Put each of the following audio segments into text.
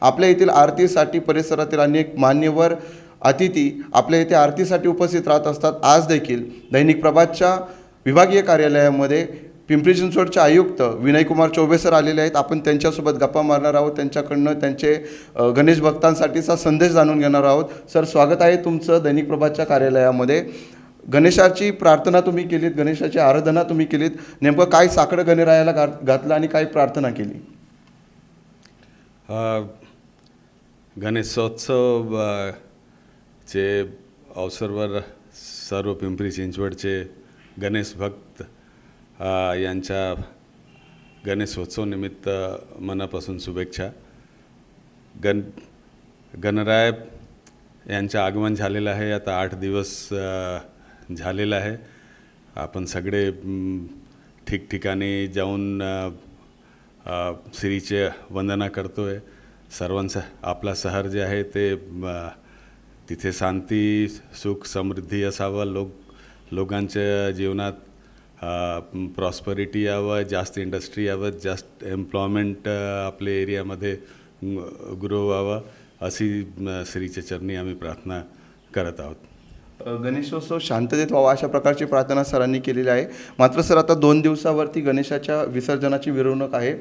आपल्या येथील आरतीसाठी परिसरातील अनेक मान्यवर अतिथी आपल्या येथे आरतीसाठी उपस्थित राहत असतात. आज देखील दैनिक प्रभातच्या विभागीय कार्यालयामध्ये पिंपरी चिंचवडचे आयुक्त विनयकुमार चौबे सर आलेले आहेत. आपण त्यांच्यासोबत गप्पा मारणार आहोत. त्यांच्याकडनं त्यांचे गणेश भक्तांसाठीचा संदेश जाणून घेणार आहोत. सर स्वागत आहे तुमचं दैनिक प्रभातच्या कार्यालयामध्ये. गणेशाची प्रार्थना तुम्ही केलीत गणेशाची आराधना तुम्ही केलीत. नेमकं काय साकडं गणरायाला घात घातलं आणि काय प्रार्थना केली? गणेशोत्सव चे अवसरवर सर्व पिंपरी चिंचवडचे गणेश भक्त यांच्या गणेशोत्सवनिमित्त मनापासून शुभेच्छा. गण गणराय यांचं आगमन झालेलं आहे. आता आठ दिवस झालेलं आहे. आपण सगळे ठिकठिकाणी जाऊन श्रीचे वंदना करतो आहे सर्वांचं आपला शहर जे आहे ते तिथे शांती सुख समृद्धी असावं. लोक लोकांच्या जीवनात प्रॉस्परिटी यावं जास्त इंडस्ट्री यावं जास्त एम्प्लॉयमेंट आपल्या एरियामध्ये ग्रो व्हावं. अशी श्रीच्या चरणी आम्ही प्रार्थना करत आहोत. गणेशोत्सव शांततेत व्हावा अशा प्रकारची प्रार्थना सरांनी केलेली आहे. मात्र सर आता दोन दिवसावरती गणेशाच्या विसर्जनाची मिरवणूक आहे.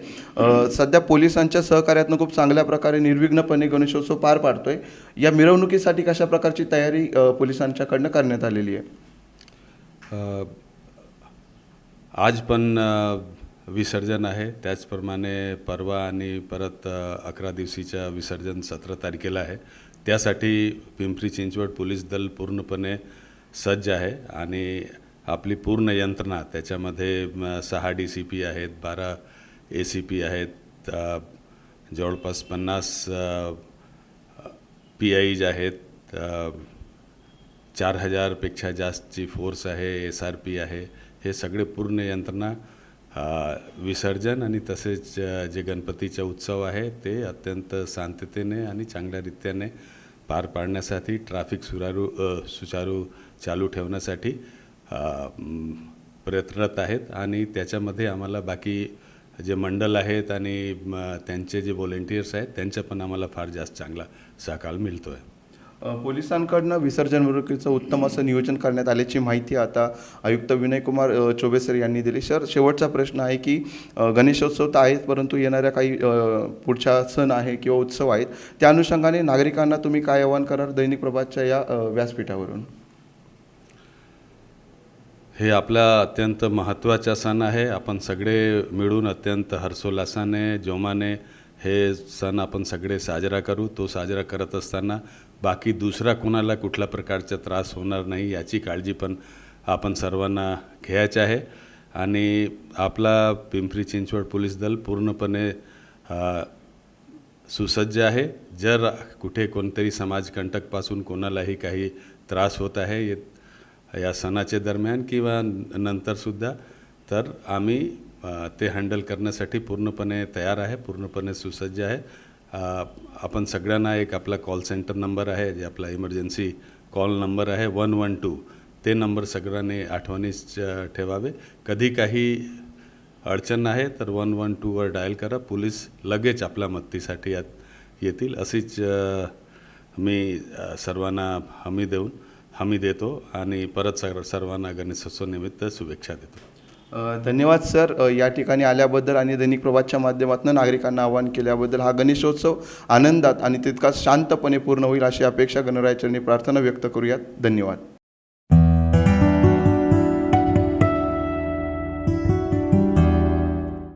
सध्या पोलिसांच्या सहकार्यातनं खूप चांगल्या प्रकारे निर्विघ्नपणे गणेशोत्सव पार पाडतोय. या मिरवणुकीसाठी कशा प्रकारची तयारी पोलिसांच्याकडनं करण्यात आलेली आहे? आज पण विसर्जन आहे. त्याचप्रमाणे परवा आणि परत अकरा दिवशीच्या विसर्जन सतरा तारखेला आहे. त्यासाठी पिंपरी चिंचवड पोलीस दल पूर्णपणे सज्ज आहे आणि आपली पूर्ण यंत्रणा त्याच्यामध्ये सहा डी सी पी आहेत बारा ए सी पी आहेत जवळपास पन्नास पी आयज आहेत चार हजारपेक्षा जास्तची फोर्स आहे एस आर पी आहे. हे सगळे पूर्ण यंत्रणा विसर्जन आणि तसेच जे गणपतीचा उत्सव आहे ते अत्यंत शांततेने आणि चांगल्या रीत्याने पार पाडण्यासाठी ट्रॅफिक सुरारू सुचारू चालू ठेवण्यासाठी प्रयत्नरत आहेत. आणि त्याच्यामध्ये आम्हाला बाकी जे मंडल आहेत आणि त्यांचे जे व्हॉलेंटियर्स आहेत त्यांचा पण आम्हाला फार जास्त चांगला सहकार मिळतो आहे पोलिसांकडनं विसर्जन मिरवणुकीचं उत्तम असं नियोजन करण्यात आल्याची माहिती आता आयुक्त विनयकुमार अ, चौबे सर यांनी दिली. सर शेवटचा प्रश्न आहे की गणेशोत्सव तर आहेत परंतु येणाऱ्या काही पुढच्या सण आहे किंवा उत्सव आहेत त्या अनुषंगाने नागरिकांना तुम्ही काय आवाहन कराल दैनिक प्रभातच्या या व्यासपीठावरून? हे आपला अत्यंत महत्त्वाचा सण आहे. आपण सगळे मिळून अत्यंत हर्षोल्लासाने जोमाने हे सण आपण सगळे साजरा करू. तो साजरा करत असताना बाकी दुसरा कोणाला कुठल्या प्रकारचा त्रास होणार नाही याची काळजी पण आपण सर्वांना घ्यायची आहे. आणि आपला पिंपरी चिंचवड पोलीस दल पूर्णपणे सुसज्ज आहे. जर कुठे कोणतरी समाजकंटकपासून कोणालाही काही त्रास होत आहे ये- या सणाच्या दरम्यान किंवा नंतरसुद्धा तर आम्ही ते हँडल करण्यासाठी पूर्णपणे तयार आहे पूर्णपणे सुसज्ज आहे. आपण सगळ्यांना एक आपला कॉल सेंटर नंबर आहे जे आपला इमर्जन्सी कॉल नंबर आहे वन वन टू. ते नंबर सगळ्यांनी आठवणीस ठेवावे. कधी काही अडचण आहे तर वन वन टूवर डायल करा. पोलीस लगेच आपल्या मदतीसाठी यात येतील. अशीच मी सर्वांना हमी देऊन हमी देतो आणि परत सर्वांना गणेशोत्सवनिमित्त शुभेच्छा देतो. धन्यवाद सर. या ठिकाणी आल्याबद्दल आणि दैनिक प्रभातच्या माध्यमातून नागरिकांना आवाहन केल्याबद्दल हा गणेशोत्सव आनंदात आणि तितकाच शांतपणे पूर्ण होईल अशी अपेक्षा गणरायाचरणी प्रार्थना व्यक्त करूयात. धन्यवाद.